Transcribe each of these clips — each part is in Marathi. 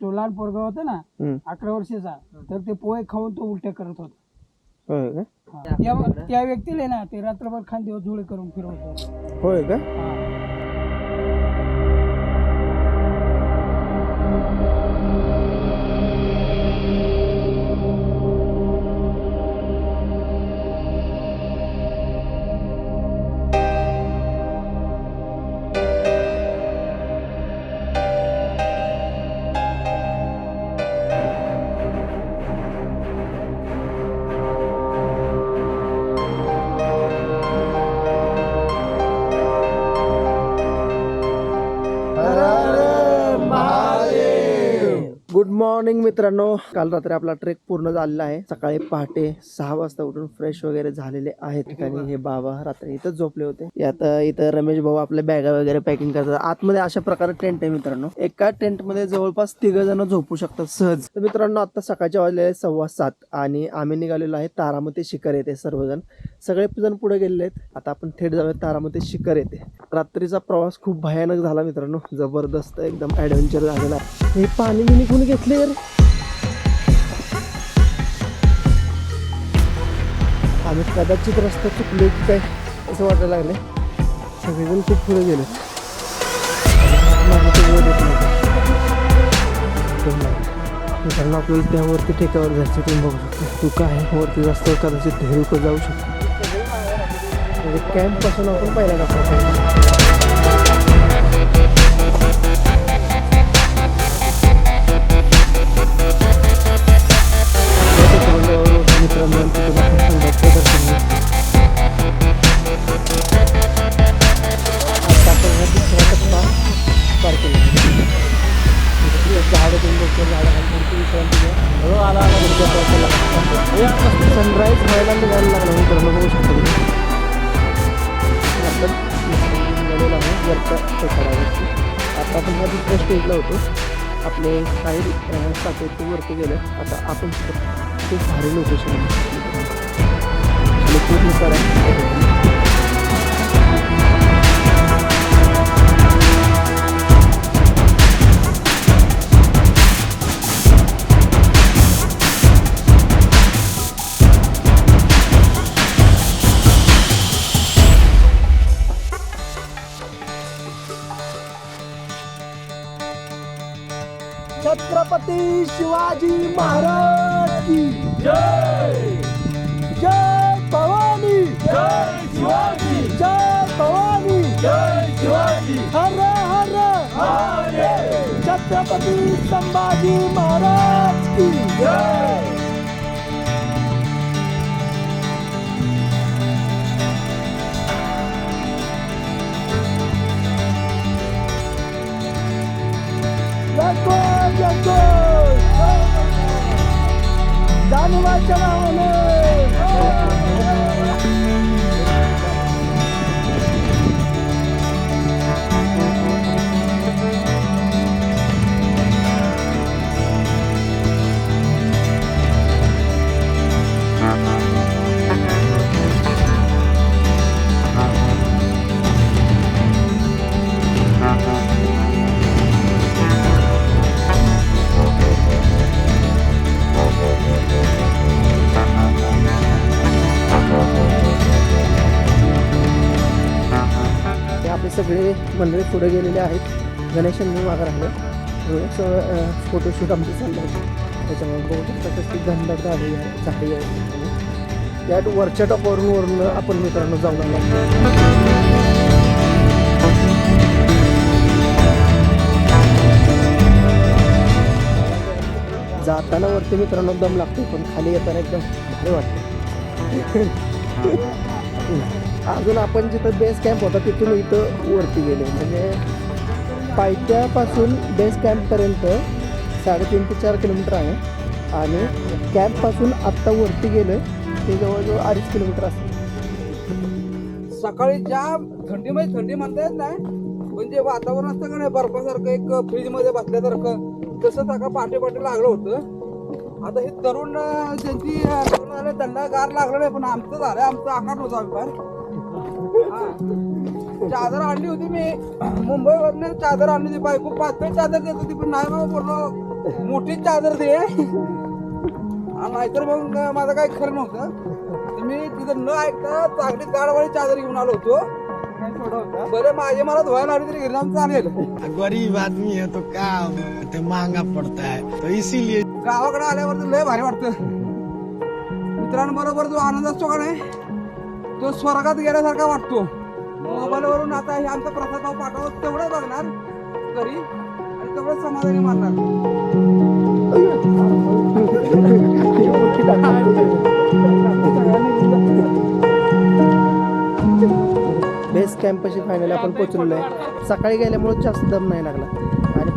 तो लहान पोरगा होता ना. अकरा वर्षाचा तर ते पोहे खाऊन तो उलट्या करत होता होय का. त्या- त्या व्यक्तीला ना ते रात्रभर खांदे जुळे करून फिरवत होते. होय का हा. मित्रांनो काल रात्री आपला ट्रेक पूर्ण झालेला आहे. सकाळी पहाटे सहा वाजता उठून फ्रेश वगैरे झालेले आहेत. ठिकाणी हे बाबा रात्री इथं झोपले होते. यात इथं रमेश भाऊ आपल्या बॅगा वगैरे पॅकिंग करतात. आतमध्ये अशा प्रकारे टेंट आहे मित्रांनो. एका टेंटमध्ये जवळपास तिघ जण झोपू शकतात सहज. तर मित्रांनो आता सकाळच्या वाजलेले सव्वा सात आणि आम्ही निघालेलो आहे तारामती शिखर येते सर्वजण. सगळे जण पुढे गेलेले आहेत. आता आपण थेट जाऊया तारामध्ये शिखर येते रात्रीचा प्रवास खूप भयानक झाला मित्रांनो. जबरदस्त एकदम ॲडव्हेंचर झालेला आहे. हे पाणी मी निघून घेतले रे. आम्ही कदाचित रस्ता चुकलो की काय असं वाटायला लागले सगळेजण खूप पुढे गेले मित्रांनो आपल्याला त्यावरती ठेक्यावर जायचं तुम्ही बघू शकता. तू काय वरती जास्त कदाचित ढेरुक जाऊ शकतो. म्हणजे कॅम्पपासून आपण पहिला टाकतो बाहेर काही वरती गेलं. आता आपण तिथं खूप भारी लोकेशन आहे. पूर्ण करा. शिवाजी महाराज की जय. जय भवानी. जय शिवाजी. जय भवानी. जय शिवाजी. हर हर छत्रपती संभाजी महाराज की जय. जय जय दानवाच्या नावाने हे आपले सगळे मंडळी पुढे गेलेले आहेत. गणेशांनी मागं राहिलं फोटोशूट आमचं चाललं आहे. त्याच्यामुळे बघू शकता गंधक झाली आहे झाडी आहे. त्यात वरच्या टॉपवरून वरून आपण मित्रांनो जाऊन आलो. जाताना वरती मित्रांनो दम लागतो पण खाली येताना एकदम भारी वाटतं अजून आपण जिथं बेस कॅम्प होता तिथून इथं वरती गेले. म्हणजे पायथ्यापासून बेस कॅम्पपर्यंत साडेतीन ते चार किलोमीटर आहे. आणि कॅम्पपासून आत्ता वरती गेलं ते जवळजवळ अडीच किलोमीटर असेल. सकाळी ज्या थंडीमध्ये थंडी म्हणता येत नाही म्हणजे वातावरण असतं का नाही बर्फासारखं एक फ्रीजमध्ये बसल्यासारखं तसं आता पाटे पाठी लागलं होतं. आता हे तरुण ज्यांची झाले त्यांना गार लागलं नाही पण आमचं झालं आमचं आकार होतं आम्ही चादर आणली होती मी. मुंबईवरनं चादर आणली होती. बायको पातळ चादर देत होती पण नाही बाबा बोललो मोठी चादर दे. आणि नाहीतर मग माझं काही खरं नव्हतं. तर मी तिथं न ऐकता चांगली गाडवाडी चादर घेऊन आलो होतो. बरं माझे मला धुवायला आली तरी घरी जाऊन चालेल. गरीब आदमी है तो क्या तो महंगा पड़ता है तो इसीलिए गावाकडे आल्यावर तर लय भारी वाटतं. मित्रांबरोबर जो आनंद असतो का नाही? तो स्वर्गात गेल्यासारखा वाटतो. मोबाईलवरून आता हे आमचा प्रसाद भाव पाठवत तेवढं बघणार घरी आणि तेवढंच समाधानी मानणार. बेस कॅम्पशी फायनल आपण पोहोचलेलो आहे. सकाळी गेल्यामुळे जास्त दम नाही लागला.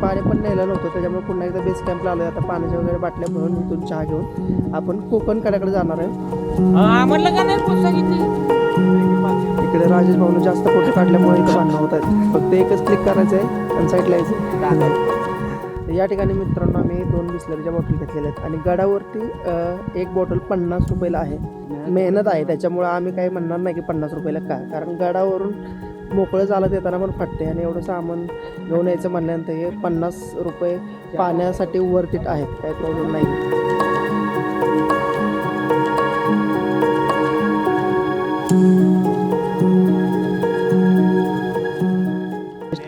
पाणी पण नेलं नव्हतं त्याच्यामुळे पुन्हा एकदा बेस कॅम्पला आलो आता पाण्याच्या वगैरे बाटल्या भरून इथून चहा घेऊन आपण कोकण कड्याकडे जाणार आहे. इकडे राजेश भाऊने जास्त फोटो काढल्यामुळे इथं भांडणं होत आहेत. फक्त एकच क्लिक करायचं आहे आणि साईडला यायचं या ठिकाणी मित्रांनो आम्ही दोन बिस्लरीच्या बॉटल घेतलेल्या आहेत. आणि गडावरती एक बॉटल पन्नास रुपयाला आहे. मेहनत आहे त्याच्यामुळं आम्ही काही म्हणणार नाही की पन्नास रुपयाला का? कारण गडावरून मोकळं चालत येताना पण फाटते आणि एवढं सामान घेऊन यायचं म्हणल्यानंतर हे पन्नास रुपये पाण्यासाठी वर्थ इट आहेत. काही प्रॉब्लेम नाही.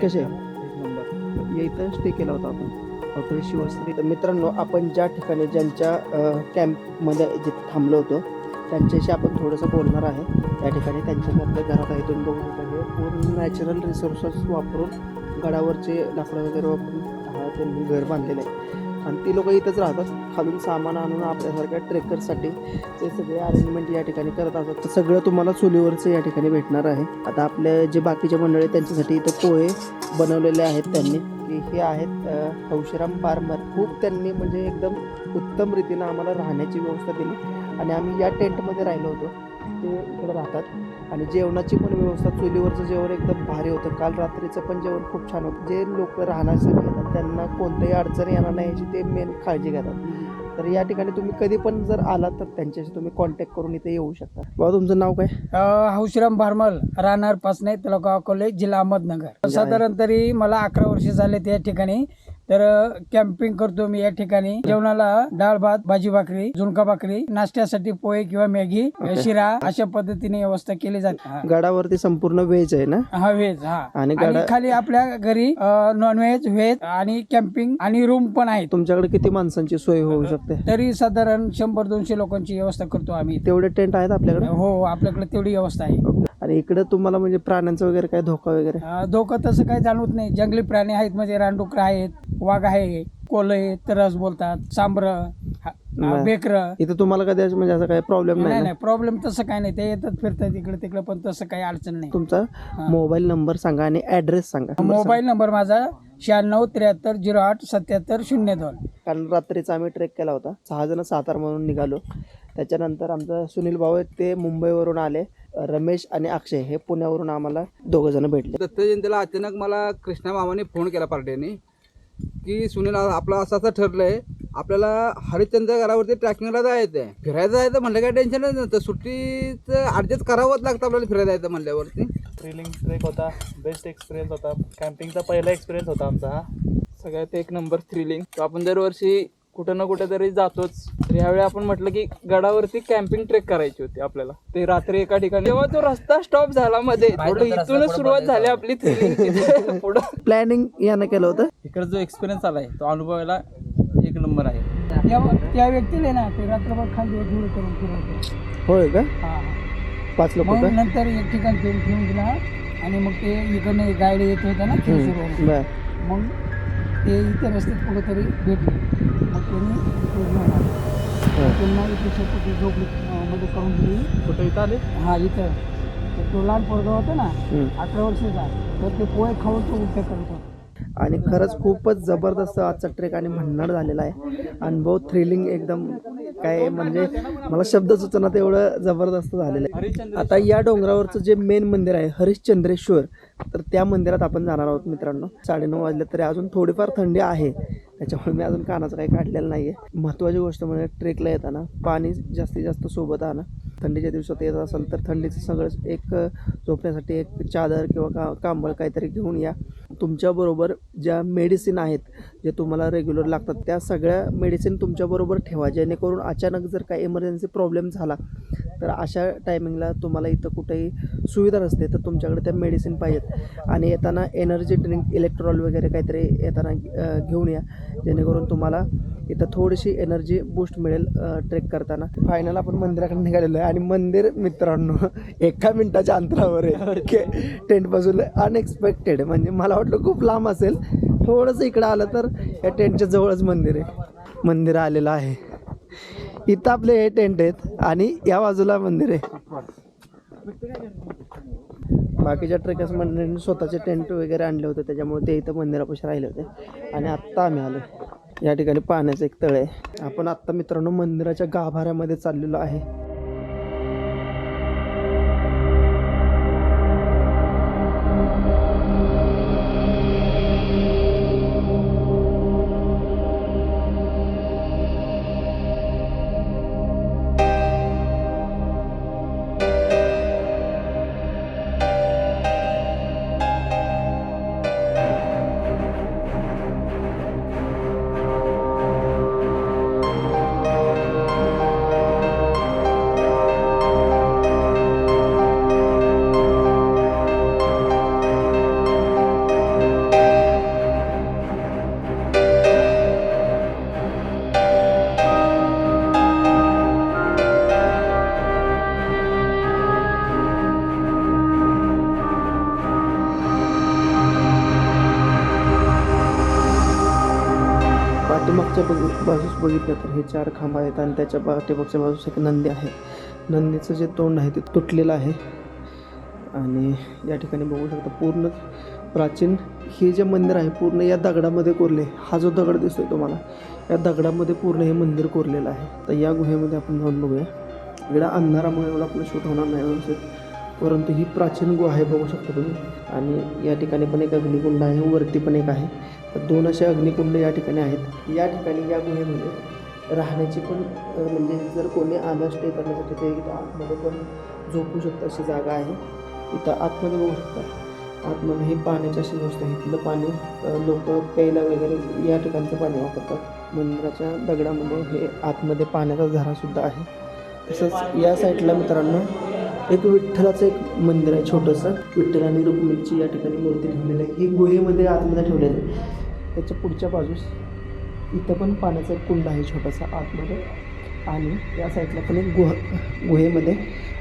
कसे? आहे इथं स्टे केला होता आपण. हॉटेल शिवस्त्री. तर मित्रांनो आपण ज्या ठिकाणी ज्यांच्या कॅम्पमध्ये जिथे थांबलो होतो त्यांच्याशी आपण थोडंसं बोलणार आहे. त्या ठिकाणी त्यांच्या घरात आहे तुम्ही बघू शकता हे पूर्ण नॅचरल रिसोर्सेस वापरून गडावरचे लाकडं वगैरे वापरून त्यांनी घर बांधलेलं आहे. आणि ती लोक इथंच राहतात. खालून सामान आणून आपल्यासारख्या ट्रेकरसाठी ते सगळे अरेंजमेंट या ठिकाणी करत असतात. तर सगळं तुम्हाला चुलीवरचं या ठिकाणी भेटणार आहे. आता आपले जे बाकीचे मंडळी आहेत, त्यांच्यासाठी इथं पोहे बनवलेले आहेत त्यांनी. की हे आहेत हौशराम हौशीराम फार्मर. खूप त्यांनी म्हणजे एकदम उत्तम रीतीनं आम्हाला राहण्याची व्यवस्था दिली. आणि आम्ही या टेंटमध्ये राहिलो होतो. ते इकडे राहतात. आणि जेवणाची पण व्यवस्था चुलीवरचं जेवण एकदम भारी होतं. काल रात्रीचं पण जेवण खूप छान होतं. जे लोक राहण्यासाठी येतात त्यांना कोणत्याही अडचण येणार नाही याची ते मेन काळजी घेतात. तर या ठिकाणी तुम्ही कधी पण जर आलात तर त्यांच्याशी तुम्ही कॉन्टॅक्ट करून इथे येऊ शकता. बाबा तुमचं नाव काय? हौशीराम भारमल राहणार पासने तालुका अकोले जिल्हा अहमदनगर. साधारण तरी मला अकरा वर्ष झाले त्या ठिकाणी. तर कॅम्पिंग करतो मी या ठिकाणी. जेवणाला डाळ भात भाजी भाकरी झुणका भाकरी नाश्त्यासाठी पोहे किंवा मॅगी. शिरा अशा पद्धतीने व्यवस्था केली जाते. गडावरती संपूर्ण व्हेज आहे ना? हा व्हेज हा. आणि खाली आपल्या घरी नॉन व्हेज व्हेज आणि कॅम्पिंग आणि रूम पण आहेत. तुमच्याकडे किती माणसांची सोय होऊ शकते? तरी साधारण शंभर दोनशे लोकांची व्यवस्था करतो आम्ही तेवढे टेंट आहेत आपल्याकडे? हो आपल्याकडे तेवढी व्यवस्था आहे. आणि इकडे तुम्हाला म्हणजे प्राण्यांचं वगैरे काय धोका वगैरे? अं, धोका तसं काही जाणवत नाही. जंगली प्राणी आहेत म्हणजे रानडुकर आहेत वाघ आहे कोलय तरस बोलतात सांबर नाही. बेकर. इथं तुम्हाला कधी असं म्हणजे असं काही प्रॉब्लेम नाही नाही ना? नाही प्रॉब्लेम तसं काही नाही. ते येतात फिरतात इकडे तिकडे पण तसं काही अडचण नाही. तुमचा मोबाईल नंबर सांगा आणि ऍड्रेस सांगा. मोबाईल नंबर माझा शहाण्णव त्र्याहत्तर झिरो आठ सत्याहत्तर शून्य दोन. कारण रात्रीचा आम्ही ट्रेक केला होता. सहा जण सातार म्हणून निघालो. त्याच्यानंतर आमचा सुनील भाऊ आहेत ते मुंबईवरून आले. रमेश आणि अक्षय हे पुण्यावरून आम्हाला दोघं जण भेटले. दत्त जयंतीला अचानक मला कृष्णा मामाने फोन केला पार्टीने की सुनील आपलं असं असं ठरलंय. आपल्याला हरिश्चंद्र घरावरती ट्रॅकिंगला जायचं आहे फिरायला जायचं म्हणलं काय टेन्शनच नव्हतं. सुट्टीचं ॲडजस्ट करावंच लागतं आपल्याला फिरायला जायचं म्हणल्यावरती. थ्रिलिंग ट्रेक होता. बेस्ट एक्सपिरियन्स होता. कॅम्पिंगचा पहिला एक्सपिरियन्स होता आमचा हा. सगळ्यात एक नंबर थ्रिलिंग तो आपण दरवर्षी कुठं ना कुठं तरी जातोच. तर ह्यावेळी आपण म्हटलं की गडावरती कॅम्पिंग ट्रेक करायची होती आपल्याला. ते रात्री एका ठिकाणी तेव्हा तो रस्ता स्टॉप झाला मध्ये थोडं इथूनच सुरुवात झाली आपली थ्रिलिंग पुढं प्लॅनिंग यानं केलं होतं? इकडे जो एक्सपिरियन्स आलाय तो अनुभवायला एक नंबर आहे. त्या त्या व्यक्तीला ना ते रात्रभर खाली धूळ करून फिरवतो. होय का? हा. पाच लोक मग का? नंतर एक ठिकाणी आणि मग ते इकडनं गाडी येत होता ना. बर. मग ते इथे रस्त्यात कुठेतरी भेटले. मग त्यांनी आले. त्यांना इथे झोपडी अं, मध्ये करून दिली. कुठं इथं आले? हा इथं. तर तो लहान पोरगा होता ना. अठरा वर्षाचा तर ते पोहे खाऊन तो उलटे करत होता. आणि खरंच खूपच जबरदस्त आजचा ट्रेक आणि भन्नाट झालेला आहे. अनुभव थ्रिलिंग एकदम. काय म्हणजे मला शब्द सुचना तेवढं जबरदस्त झालेलं आहे. आता या डोंगरावरचं जे मेन मंदिर आहे हरिश्चंद्रेश्वर तर त्या मंदिरात आपण जाणार आहोत मित्रांनो. साडेनऊ वाजले तरी अजून थोडीफार थंडी आहे. त्याच्यामुळे मी अजून कानाचं काही काढलेलं नाही आहे महत्त्वाची गोष्ट म्हणजे ट्रेकला येताना पाणी जास्तीत जास्त सोबत आणा. थंडीच्या दिवसात येत असेल तर थंडीचं सगळं एक झोपण्यासाठी एक चादर किंवा का कांबळ काहीतरी घेऊन या. तुमच्याबरोबर ज्या मेडिसिन आहेत जे तुम्हाला रेग्युलर लागतात त्या सगळ्या मेडिसिन तुमच्याबरोबर ठेवा. जेणेकरून अचानक जर काही इमर्जन्सी प्रॉब्लेम झाला तर अशा टायमिंगला तुम्हाला इथं कुठेही सुविधा नसते. तर तुमच्याकडे त्या मेडिसिन पाहिजेत. आणि येताना एनर्जी ड्रिंक इलेक्ट्रॉल वगैरे काहीतरी येताना घेऊन या. जेणेकरून तुम्हाला इथं थोडीशी एनर्जी बूस्ट मिळेल ट्रेक करताना. फायनल आपण मंदिराकडे निघालेलो आहे. आणि मंदिर मित्रांनो एका मिनिटाच्या अंतरावर आहे. टेंटपासून अनएक्सपेक्टेड म्हणजे मला वाटलं खूप लांब असेल. थोडंसं इकडं आलं तर या टेंटच्या जवळच मंदिर आहे. मंदिर आलेलं आहे. इथं आपले हे टेंट आहेत आणि या बाजूला मंदिर आहे. बाकीच्या ट्रेकर्स मंडळींनी स्वतःचे टेंट वगैरे आणले होते त्याच्यामुळे ते इथं मंदिरापाशी राहिले होते. आणि आत्ता आम्ही आलो. या ठिकाणी पाण्याचं एक तळ आहे. आपण आत्ता मित्रांनो मंदिराच्या गाभाऱ्यामध्ये चाललेलो आहे. बघितलं तर हे चार खांब आहेत आणि त्याच्या पाठीमागच्या बाजूस एक नंदी आहे. नंदीचं जे तोंड आहे ते तुटलेलं आहे. आणि या ठिकाणी बघू शकता पूर्ण प्राचीन हे जे मंदिर आहे पूर्ण या दगडामध्ये कोरले. हा जो दगड दिसतोय तुम्हाला या दगडामध्ये पूर्ण हे मंदिर कोरलेलं आहे. तर या गुहेमध्ये आपण जाऊन बघूया. इकडं अंधारामुळे एवढं आपलं शूट होणार नाही व्यवस्थित. परंतु ही प्राचीन गुहा आहे बघू शकता तुम्ही. आणि या ठिकाणी पण एक अग्निकुंड आहे वरती पण एक आहे. तर दोन असे अग्निकुंड या ठिकाणी आहेत. या ठिकाणी या गुहेमध्ये राहण्याची पण म्हणजे जर कोणी आलं स्टे करण्यासाठी ते इथं आतमध्ये पण झोपू शकतं अशी जागा आहे. इथं आतमध्ये बघू शकता. आतमध्ये हे पाण्याची अशी गोष्ट आहे. तिथलं पाणी लोक प्यायला वगैरे या ठिकाणचं पाणी वापरतात. मंदिराच्या दगडामध्ये हे आतमध्ये पाण्याचा झरासुद्धा आहे. तसंच या साईडला मित्रांनो एक विठ्ठलाचं एक मंदिर आहे छोटंसं. विठ्ठल आणि रुक्मिणीची या ठिकाणी मूर्ती ठेवलेली आहे. ही गुहेमध्ये आतमध्ये ठेवलेली आहे. त्याच्या पुढच्या बाजूस इथं पण पाण्याचा एक कुंड आहे छोटासा आतमध्ये. आणि या साईडला पण एक गुहा गुहेमध्ये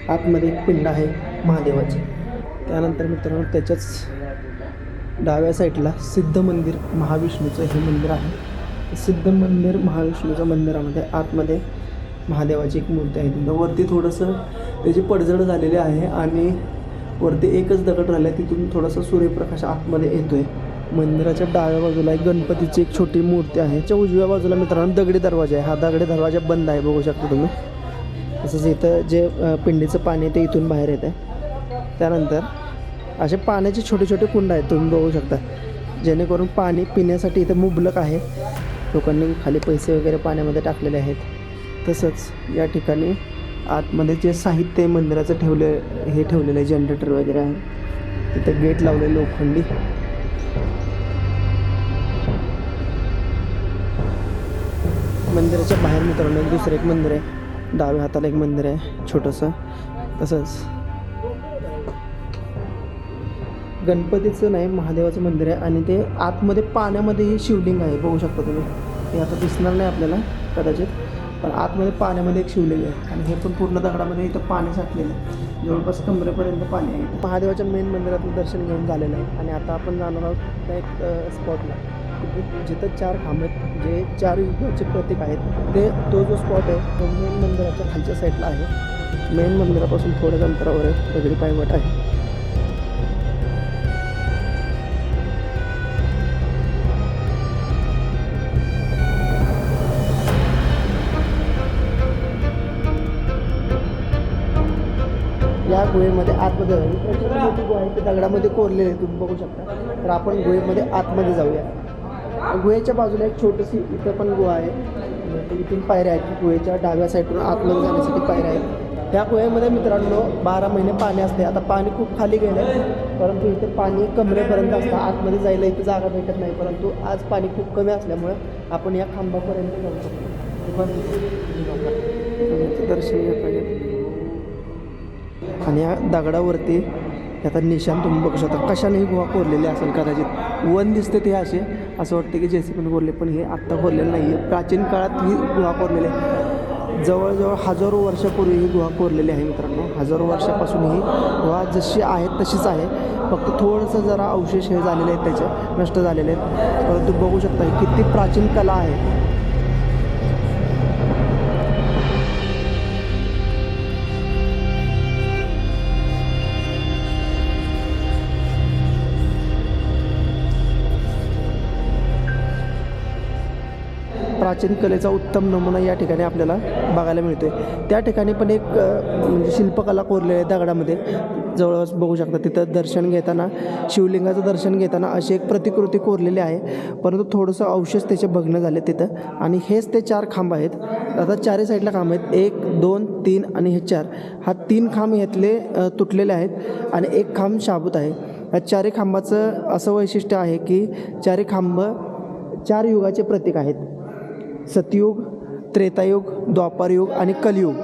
आतमध्ये एक पिंड आहे महादेवाची. त्यानंतर मित्रांनो त्याच्याच डाव्या साईडला सिद्ध मंदिर महाविष्णूचं हे मंदिर आहे. सिद्ध मंदिर महाविष्णूच्या मंदिरामध्ये आतमध्ये महादेवाची एक मूर्ती आहे. तिथं वरती थोडंसं त्याची पडझड झालेली आहे आणि वरती एकच दगड राहिला आहे तिथून थोडासा सूर्यप्रकाश आतमध्ये येतोय. मंदिराच्या डाव्या बाजूला एक गणपतीची एक छोटी मूर्ती आहे. त्याच्या उजव्या बाजूला मित्रांनो दगडी दरवाजा आहे. हा दगडी दरवाजा बंद आहे बघू शकता तुम्ही. तसंच इथं जे पिंडीचं पाणी ते इथून बाहेर येतं त्यानंतर असे पाण्याचे छोटे छोटे कुंड आहेत तुम्ही बघू शकता. जेणेकरून पाणी पिण्यासाठी इथं मुबलक आहे. लोकांनी खाली पैसे वगैरे पाण्यामध्ये टाकलेले आहेत. तसंच या ठिकाणी आतमध्ये जे साहित्य आहे मंदिराचं ठेवले हे ठेवलेलं आहे जनरेटर वगैरे आहे. तिथं गेट लावले लोखंडी. मंदिराच्या बाहेर मित्रांनो एक दुसरं एक मंदिर आहे. डाव्या हाताला एक मंदिर आहे छोटंसं. तसंच. गणपतीचं नाही महादेवाचं मंदिर आहे. आणि ते आतमध्ये पाण्यामध्ये हे शिवलिंग आहे बघू शकता तुम्ही. हे आता दिसणार नाही आपल्याला कदाचित. पण आतमध्ये पाण्यामध्ये एक शिवलिंग आहे. आणि हे पण पूर्ण दगडामध्ये इथं पाणी साठलेलं आहे. जवळपास कमरेपर्यंत पाणी आहे महादेवाच्या मेन मंदिरातलं दर्शन घेऊन झालेलं आहे. आणि आता आपण जाणार आहोत त्या एक स्पॉटला जिथं चार खांब आहेत जे चार युगाचे प्रतीक आहेत ते तो जो स्पॉट आहे तो मेन मंदिराच्या खालच्या साईडला आहे. मेन मंदिरापासून थोड्याच अंतरावर आहे. दगडी पायवट आहे. गुहेमध्ये आतमध्ये जाऊ. मोठी गुहा आहे ते दगडामध्ये कोरलेले आहे तुम्ही बघू शकता. तर आपण गुहेमध्ये आतमध्ये जाऊया. गुहेच्या बाजूला एक छोटीशी इथं पण गुहा आहे. इथून पायऱ्या आहेत गुहेच्या डाव्या साईडून आतमध्ये जाण्यासाठी पायऱ्या आहेत. त्या गुहेमध्ये मित्रांनो बारा महिने पाणी असते. आता पाणी खूप खाली गेलं आहे परंतु इथे पाणी कमरेपर्यंत असतं. आतमध्ये जायला इथं जागा भेटत नाही परंतु आज पाणी खूप कमी असल्यामुळं आपण या खांबापर्यंत जाऊ शकतो. दर्शन घेता येईल आणि या दगडावरती आता निशाण तुम्ही बघू शकता. कशानेही गुहा कोरलेली असेल कदाचित. वन दिसते ते असे. असं वाटतं की जेसीपीने कोरले पण हे आत्ता कोरलेलं नाही आहे प्राचीन काळात ही गुहा कोरलेली आहे. जवळजवळ हजारो वर्षापूर्वी ही गुहा कोरलेली आहे मित्रांनो. हजारो वर्षापासून ही गुहा जशी आहे तशीच आहे. फक्त थोडंसं जरा अवशेष हे झालेले आहेत त्याचे नष्ट झालेले आहेत. परंतु बघू शकता ही किती प्राचीन कला आहे. प्राचीन कलेचा उत्तम नमुना या ठिकाणी आपल्याला बघायला मिळतोय. त्या ठिकाणी पण एक म्हणजे शिल्पकला कोरलेली आहे दगडामध्ये. जवळपास बघू शकता तिथं दर्शन घेताना शिवलिंगाचं दर्शन घेताना अशी एक प्रतिकृती कोरलेली आहे. परंतु थोडंसं अवशेष त्याचे भग्न झाले तिथं. आणि हेच ते चार खांब आहेत. आता चारही साईडला खांब आहेत. एक दोन तीन आणि हे चार. हा तीन खांब ह्यातले तुटलेले आहेत आणि एक खांब शाबूत आहे. या चारी खांबाचं असं वैशिष्ट्य आहे की चारी खांब चार युगाचे प्रतीक आहेत. सतयुग त्रेतायुग द्वापारयुग आणि कलियुग.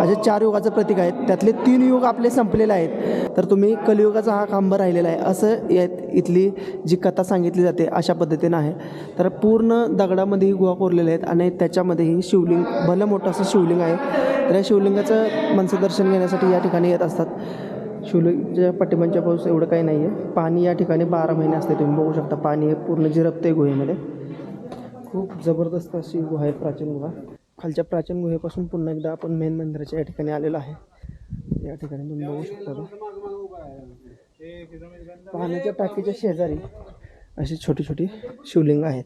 असे चार युगाचं प्रतीक आहेत. त्यातले तीन युग आपले संपलेले आहेत. तर तुम्ही कलियुगाचा हा खांब राहिलेला आहे. असं या इथली जी कथा सांगितली जाते अशा पद्धतीनं आहे. तर पूर्ण दगडामध्ये ही गुहा कोरलेल्या आहेत आणि त्याच्यामध्ये ही शिवलिंग भलं मोठं असं शिवलिंग आहे. तर या शिवलिंगाचं माणसं दर्शन घेण्यासाठी या ठिकाणी येत असतात. शिवलिंगच्या पाठिंबांच्या पाऊस एवढं काही नाही आहे पाणी या ठिकाणी बारा महिने असते. तुम्ही बघू शकता पाणी हे पूर्ण जिरपते गुहेमध्ये. खूप जबरदस्त अशी गुहा आहे प्राचीन गुहा. खालच्या प्राचीन गुहेपासून पुन्हा एकदा आपण मेन मंदिराच्या या ठिकाणी आलेलो आहे. या ठिकाणी तुम्ही बघू शकता पाण्याच्या टाकीच्या शेजारी अशी छोटी छोटी शिवलिंग आहेत.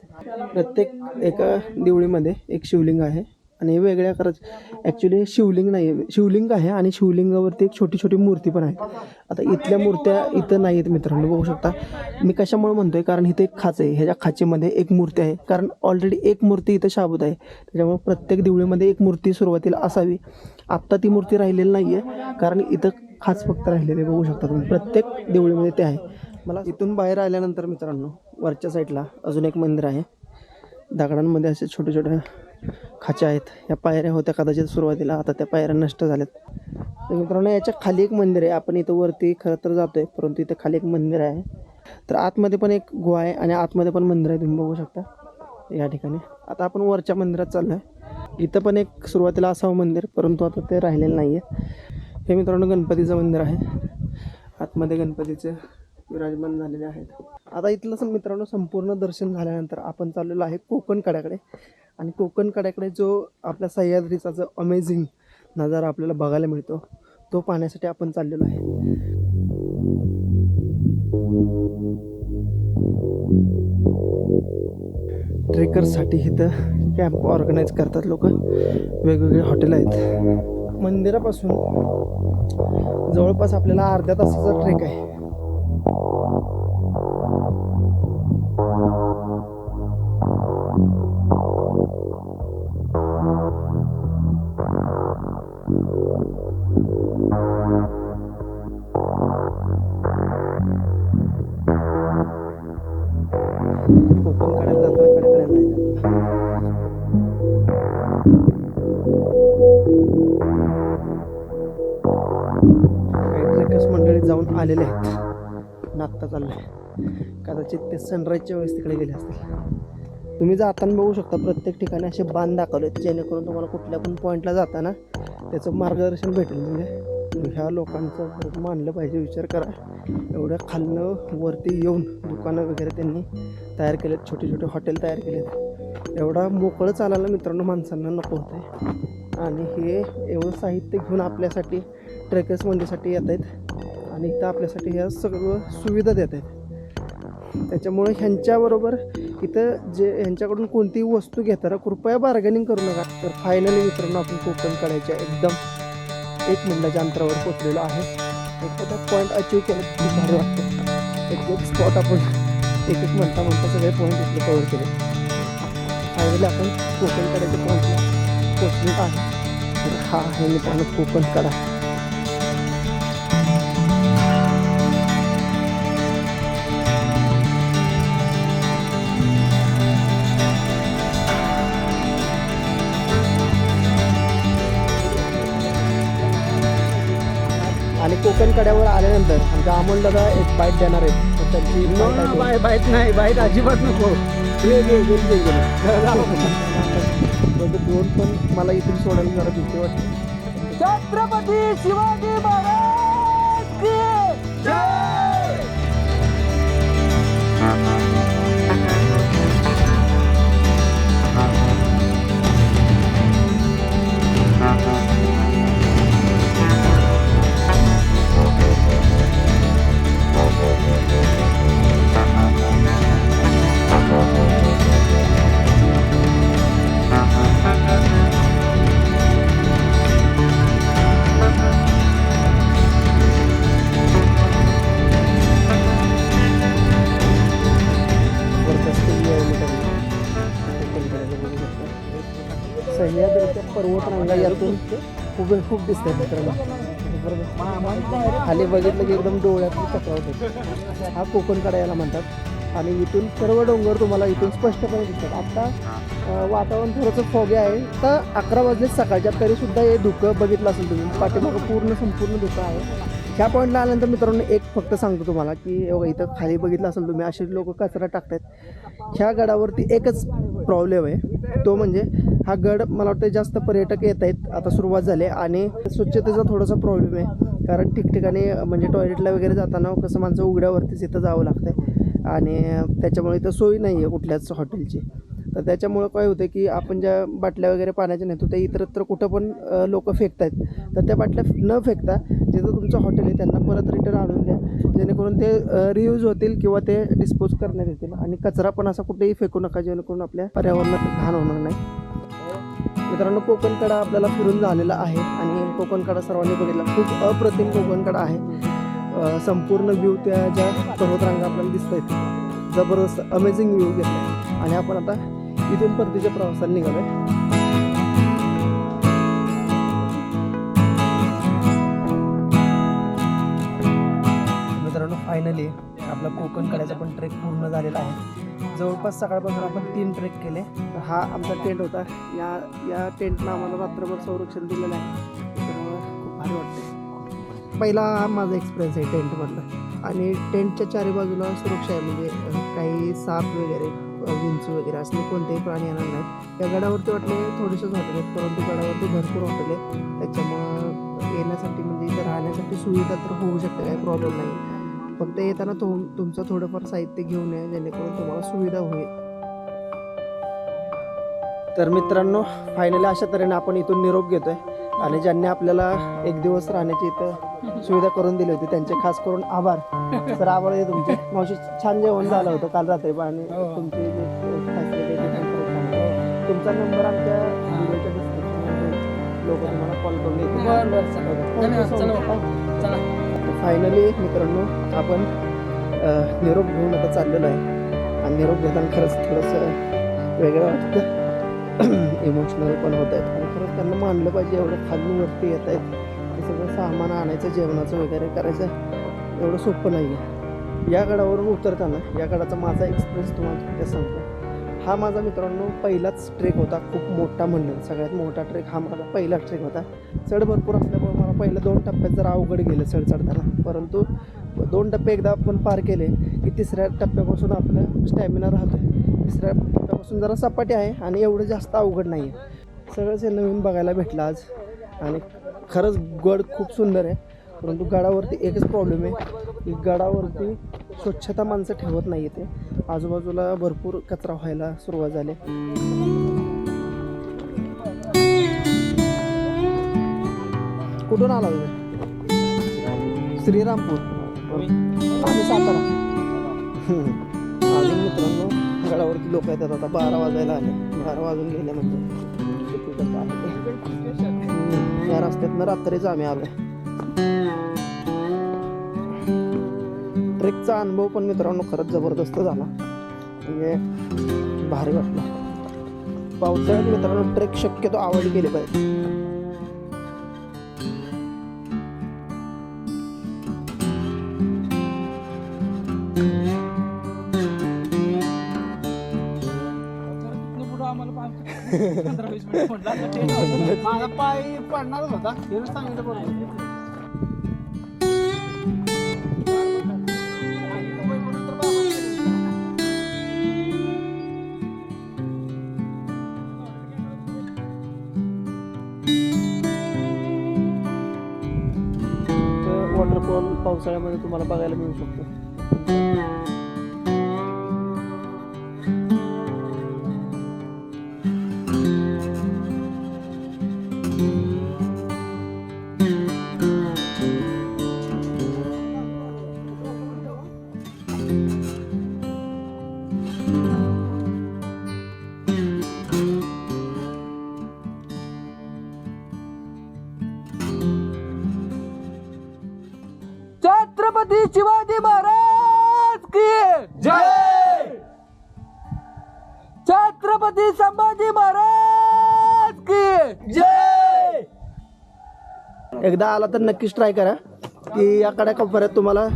प्रत्येक एका देवळीमध्ये एक शिवलिंग आहे. आणि वेगळ्या करत ॲक्च्युली हे शिवलिंग नाही आहे शिवलिंग आहे आणि शिवलिंगावरती एक छोटी छोटी मूर्ती पण आहे. आता इथल्या मूर्त्या इथं नाही आहेत मित्रांनो बघू शकता. मी कशामुळे आहे कारण इथे एक खाच आहे. ह्याच्या खाचेमध्ये एक मूर्ती आहे. कारण ऑलरेडी एक मूर्ती इथं शाबूत आहे. त्याच्यामुळे प्रत्येक देवळीमध्ये एक मूर्ती सुरुवातीला असावी. आत्ता ती मूर्ती राहिलेली नाही आहे कारण इथं खाच फक्त राहिलेली बघू शकता तुम्ही. प्रत्येक देवळीमध्ये ते आहे. मला इथून बाहेर आल्यानंतर मित्रांनो वरच्या साईडला अजून एक मंदिर आहे. दगडांमध्ये असे छोटे छोटे खाच्या आहेत. या पायऱ्या होत्या कदाचित सुरुवातीला. आता त्या पायऱ्या नष्ट झाल्यात. तर मित्रांनो याच्या खाली एक मंदिर आहे. आपण इथं वरती खरं तर जातो आहे परंतु इथं खाली एक मंदिर आहे. तर आतमध्ये पण एक गुहा आहे आणि आतमध्ये पण मंदिर आहे. तुम्ही बघू शकता या ठिकाणी. आता आपण वरच्या मंदिरात चाललो आहे इथं पण एक सुरुवातीला असावं मंदिर परंतु आता ते राहिलेलं नाही आहे हे मित्रांनो गणपतीचं मंदिर आहे. आतमध्ये गणपतीचे विराजमान झालेले आहेत. आता इथलं मित्रांनो संपूर्ण दर्शन झाल्यानंतर आपण चाललेलो आहे कोकण कड्याकडे. आणि कोकण कड्याकडे जो आपल्या सह्याद्रीचा जो अमेझिंग नजारा आपल्याला बघायला मिळतो तो पाहण्यासाठी आपण चाललेलो आहे. ट्रेकर्ससाठी इथं कॅम्प ऑर्गनाईज करतात लोक. वेगवेगळे हॉटेल आहेत. मंदिरापासून जवळपास आपल्याला अर्ध्या तासाचा ट्रेक आहे. आत्ता नागता चाललंय कदाचित ते सनराईजच्या वेळेस तिकडे गेले असतील. तुम्ही जाताना बघू शकता प्रत्येक ठिकाणी असे बांध दाखवले आहेत जेणेकरून तुम्हाला कुठल्या पण पॉईंटला जाताना त्याचं मार्गदर्शन भेटेल. म्हणजे ह्या लोकांचं मानलं पाहिजे विचार करा. एवढ्या खालनं वरती येऊन दुकानं वगैरे त्यांनी तयार केलेत छोटे छोटे हॉटेल तयार केलेत. एवढा मोकळं चालायला मित्रांनो माणसांना नको होतं आणि हे एवढं साहित्य घेऊन आपल्यासाठी ट्रेकर्स मंडीसाठी येत आहेत आणि इथं आपल्यासाठी ह्या सगळं सुविधा देत आहेत. त्याच्यामुळे ह्यांच्याबरोबर इथं जे ह्यांच्याकडून कोणतीही वस्तू घेताना कृपया बार्गेनिंग करू नका. तर फायनली मित्रांनो आपण कोकण काढायच्या एकदम एक मिनिटाच्या अंतरावर पोचलेलो आहे. एखादा पॉईंट अचीव केला खूप भारी वाटतं. एक एक स्पॉट आपण एक एक म्हणता म्हणता सगळे पॉईंट इथले कवर केले. फायनली आपण कोकण कड्याच्या पॉईंटला पोचलेलो आहे. तर हा आहे मित्रांनो कोकण काढा. कोकण कड्यावर आल्यानंतर आमच्या अमोल दादा एक बाईट देणार आहेत. तर त्यांची बाईट बाईट नाही बाईट अजिबात नको. ड्रोन पण मला इथून सोडायला जरा भीती वाटते. छत्रपती शिवाजी महाराज की जय! खूप खूप दिसतात मित्रांनो. खाली बघितलं की एकदम डोळ्यातून चक्रावत हा कोकणकडा याला म्हणतात. आणि इथून सर्व डोंगर तुम्हाला इथून स्पष्टपणे दिसतात. आता वातावरण थोडंसं फोगे आहे. तर अकरा वाजले सकाळच्या तरीसुद्धा हे धुकं बघितलं असेल तुम्ही. पाठीमागं पूर्ण संपूर्ण धुकं आहे. ह्या पॉईंटला आल्यानंतर मित्रांनो एक फक्त सांगतो तुम्हाला की हे इथं खाली बघितलं असेल तुम्ही असे लोक कचरा टाकतात. ह्या गडावरती एकच प्रॉब्लेम आहे. तो म्हणजे हा गड मला वाटतं जास्त पर्यटक येत आहेत. आता सुरुवात झाली आहे आणि स्वच्छतेचा थोडासा प्रॉब्लेम आहे. कारण ठिकठिकाणी म्हणजे टॉयलेटला वगैरे जाताना कसं माणसं उघड्यावरतीच इथं जावं लागतं आणि त्याच्यामुळे इथं सोय नाही आहे कुठल्याच हॉटेलची तर त्याच्यामुळं काय होतं की आपण ज्या बाटल्या वगैरे पाण्याच्या नेतो त्या इतरत्र कुठं पण लोक फेकत आहेत तर त्या बाटल्या न फेकता जिथं तुमचं हॉटेल आहे त्यांना परत रिटर्न आणून द्या. जेणेकरून ते रियूज होतील किंवा ते डिस्पोज करण्यात येतील. आणि कचरा पण असा कुठेही फेकू नका जेणेकरून आपल्या पर्यावरणात घाण होणार नाही. मित्रांनो कोकणकडा आपल्याला फिरून झालेला आहे. आणि कोकणकडा सर्वांनी बघितला. खूप अप्रतिम कोकणकडा आहे. संपूर्ण व्ह्यू त्या ज्या पर्वतरांगा आपल्याला दिसत आहेत जबरदस्त अमेझिंग व्ह्यू घेतला आणि आपण आता इथून परतीच्या प्रवासाला निघालो आहे मित्रांनो फायनली आपला कोकण कड्याचा पण ट्रेक पूर्ण झालेला आहे. जवळपास सकाळपासून आपण तीन ट्रेक केले. तर हा आमचा टेंट होता. या या टेंटनं आम्हाला रात्रभर संरक्षण दिलेलं आहे. त्यामुळं खूप भारी वाटते पहिला हा माझा एक्सपिरियन्स आहे टेंटमधला आणि टेंटच्या चारी बाजूला सुरक्षा आहे म्हणजे काही साप वगैरे. विंचू वगैरे असले कोणतेही प्राणी येणार नाहीत. त्या गडावरती वाटले थोडेसेच हॉटेल आहेत परंतु गडावरती भरपूर हॉटेल आहे त्याच्यामुळं येण्यासाठी म्हणजे इथं राहण्यासाठी सुविधा तर होऊ शकते काही प्रॉब्लेम नाही. फक्त येताना तुम तुमचं थोडंफार साहित्य घेऊन या जेणेकरून तुम्हाला सुविधा होईल. तर मित्रांनो फायनली अशा तऱ्हेने आपण इथून निरोप घेतोय. आणि ज्यांनी आपल्याला एक दिवस राहण्याची इथं सुविधा करून दिली होती त्यांचे खास करून आभार. तर आभार आहे तुमचे. मावशी छान जेवण झालं होतं काल रात्री पण आणि तुमची जी फॅसिलिटी तुमचा नंबर आमच्या व्हिडिओच्या डिस्क्रिप्शनमध्ये लोक तुम्हाला कॉल करून येतील. फायनली मित्रांनो आपण निरोप घेऊन आता चाललेलो आहे. आणि निरोप घेताना खरंच थोडंसं वेगळं वाटतं. इमोशनल पण होत खरंच त्यांना मानलं पाहिजे एवढं खाली वरती येत आहेत. ते सगळं सामान आणायचं जेवणाचं वगैरे करायचं एवढं सोपं नाही आहे या गडावरून उतरताना या गडाचा माझा एक्सपिरियन्स तुम्हाला थोडक्यात सांगतो. हा माझा मित्रांनो पहिलाच ट्रेक होता खूप मोठा म्हणलं सगळ्यात मोठा ट्रेक हा माझा पहिला ट्रेक होता. चढ भरपूर असल्यामुळे मला पहिल्या दोन टप्प्यात जरा अवघड गेलं चढ चढताना. परंतु दोन टप्पे एकदा आपण पार केले की तिसऱ्या टप्प्यापासून आपलं स्टॅमिना राहतो तिसऱ्या टप्प्यापासून जरा सपाटी आहे आणि एवढं जास्त अवघड नाही आहे सगळंच हे नवीन बघायला भेटलं आज. आणि खरंच गड खूप सुंदर आहे. परंतु गडावरती एकच प्रॉब्लेम आहे की गडावरती स्वच्छता माणसं ठेवत नाही ते. आजूबाजूला भरपूर कचरा व्हायला सुरुवात झाली. कुठून आला तुम्ही श्रीरामपूर. आम्ही सातारा. अजून मित्रांनो गडावरती लोक येतात. आता बारा वाजायला आले. बारा वाजून गेले म्हणजे हम्म. या रस्त्यातनं रात्रीच आम्ही आलोय. ट्रेकचा अनुभव पण मित्रांनो खरंच जबरदस्त झाला. म्हणजे भारी वाटला. पावसाळ्यात मित्रांनो ट्रेक शक्यतो आवड केली पाहिजे. माझा पाय होता सांगितलं वॉटरफॉल पावसाळ्यामध्ये तुम्हाला बघायला मिळू शकतो छत्रपती संभाजी महाराज की जय! एकदा आला तर नक्कीच ट्राय करा. की याकडे कंपन्यात तुम्हाला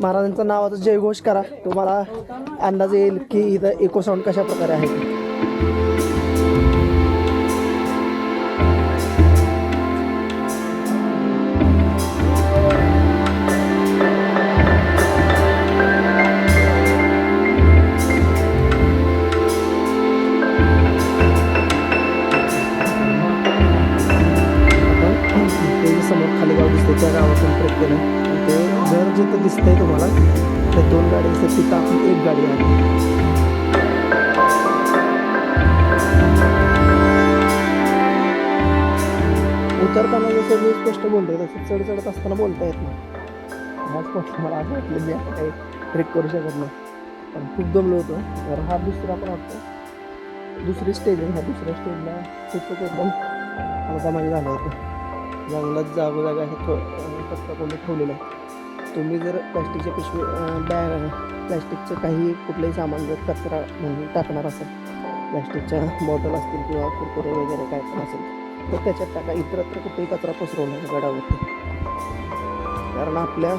महाराजांचं नावाचा जयघोष करा. तुम्हाला अंदाज येईल की इथं इको साऊंड कशा प्रकारे आहे. गोष्ट मी बोलतोय तसं चढ चढत असताना बोलता येत नाही. ह्याच गोष्ट मला असं वाटलं मी आता काही ट्रेक करू शकत नाही. पण खूप दमलो होतो. तर हा दुसरा पण वाटतो दुसरी स्टेज आहे ह्या दुसऱ्या स्टेजला खूपच एकदम मला दमाने झालं होतं. जंगलात जागोजागा हे थो पत्ता कोणी ठेवलेला आहे. तुम्ही जर प्लॅस्टिकच्या पिशवी बॅग प्लॅस्टिकचं काही कुठलंही सामान जर कचरा म्हणून टाकणार असेल प्लॅस्टिकच्या बॉटल असतील किंवा कुरकुरे वगैरे काय पण असेल तर त्याच्यात टाका. इतरत्र कुठेही कचरा पसरवला गडावरती. कारण आपल्या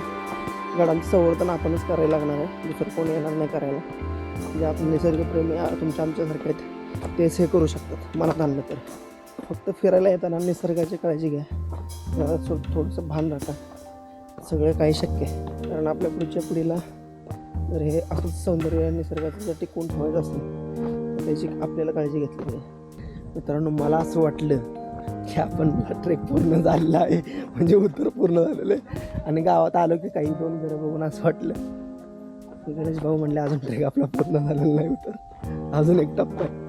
गडांचं संवर्धन आपणच करायला लागणार आहे. दुसरं कोणी येणार नाही करायला. म्हणजे जे आपण निसर्गप्रेमी तुमच्या आमच्यासारखे आहेत. तेच हे करू शकतात. मनात आणलं तर. फक्त फिरायला येताना निसर्गाची काळजी घ्या. जरा थोडंसं भान राखा. सगळं काही शक्य आहे. कारण आपल्या पुढच्या पिढीला जर हे असंच सौंदर्य निसर्गाचं जर टिकवून ठेवायचं असेल तर त्याची आपल्याला काळजी घेतली पाहिजे. मित्रांनो मला असं वाटलं की आपण ट्रेक पूर्ण झालेला आहे. म्हणजे उत्तर पूर्ण झालेलं आहे. आणि गावात आलो की काही दोन घरं बघून असं वाटलं. गणेश भाऊ म्हणले अजून ट्रेक आपला पूर्ण झालेला नाही उत्तर अजून एक टप्पा आहे.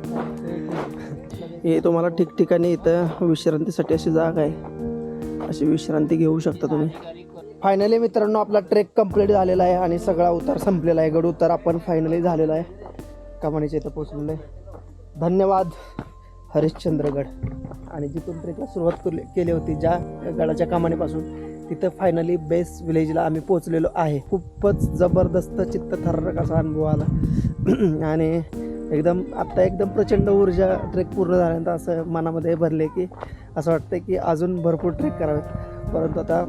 हे तुम्हाला ठिकठिकाणी इथं विश्रांतीसाठी अशी जागा आहे. अशी विश्रांती घेऊ शकता तुम्ही. फायनली मित्रांनो आपला ट्रेक कंप्लीट झालेला आहे आणि सगळा उतार संपलेला आहे. गड उतार आपण फायनली झालेला आहे. कमानीच्या इथं पोचलेलं आहे. धन्यवाद. हरिश्चंद्रगड आणि जिथून ट्रेकला सुरुवात केली केली होती ज्या गडाच्या कमानीपासून तिथं फायनली बेस विलेजला आम्ही पोचलेलो आहे. खूपच जबरदस्त चित्त थर्रक असा अनुभव आला. आणि एकदम आत्ता एकदम प्रचंड ऊर्जा ट्रेक पूर्ण झाल्यानंतर असं मनामध्ये भरले की असं वाटतं की अजून भरपूर ट्रेक करावेत. परंतु आता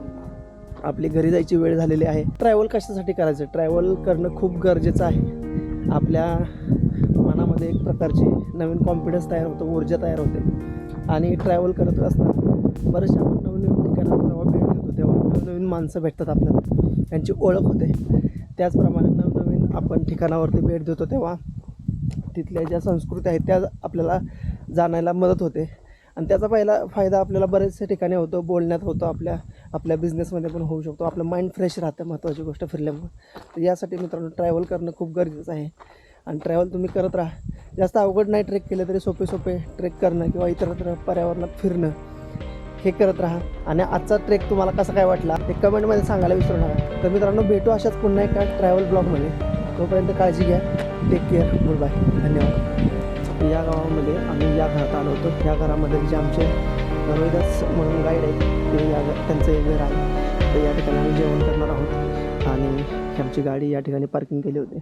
आपली घरी जायची वेळ झालेली आहे. ट्रॅव्हल कशासाठी करायचं? ट्रॅव्हल करणं खूप गरजेचं आहे. आपल्या मनामध्ये एक प्रकारची नवीन कॉन्फिडन्स तयार होतो ऊर्जा तयार होते. आणि ट्रॅव्हल करत असताना बरेचसे आपण नवनवीन ठिकाणाला जेव्हा भेट देतो तेव्हा नवनवीन माणसं भेटतात आपल्याला. त्यांची ओळख होते. त्याचप्रमाणे नवनवीन आपण ठिकाणावरती भेट देतो तेव्हा तिथल्या ज्या संस्कृती आहेत त्या आपल्याला जाणायला मदत होते. आणि त्याचा पहिला फायदा आपल्याला बरेचशा ठिकाणी होतो बोलण्यात होतो आपल्या आपल्या बिझनेसमध्ये पण होऊ शकतो. आपलं माइंड फ्रेश राहतं महत्त्वाची गोष्ट फिरल्यामुळे. तर यासाठी मित्रांनो ट्रॅव्हल करणं खूप गरजेचं आहे. आणि ट्रॅव्हल तुम्ही करत राहा. जास्त अवघड नाही ट्रेक केलं तरी सोपे सोपे ट्रेक करणं किंवा इतरत्र पर्यावरणात फिरणं हे करत राहा. आणि आजचा ट्रेक तुम्हाला कसा काय वाटला ते कमेंटमध्ये सांगायला विसरू नका तर मित्रांनो भेटू अशाच पुन्हा एका ट्रॅव्हल ब्लॉगमध्ये तोपर्यंत काळजी घ्या. टेक केअर गुड बाय धन्यवाद. या गावामध्ये आम्ही या घरात आलो होतो. या घरामध्ये जे आमचे रविदास म्हणून गाईड आहेत ते या त्यांचं एक घर आहे. तर या ठिकाणी आम्ही जेवण करणार आहोत. आणि आमची गाडी या ठिकाणी पार्किंग केली होती.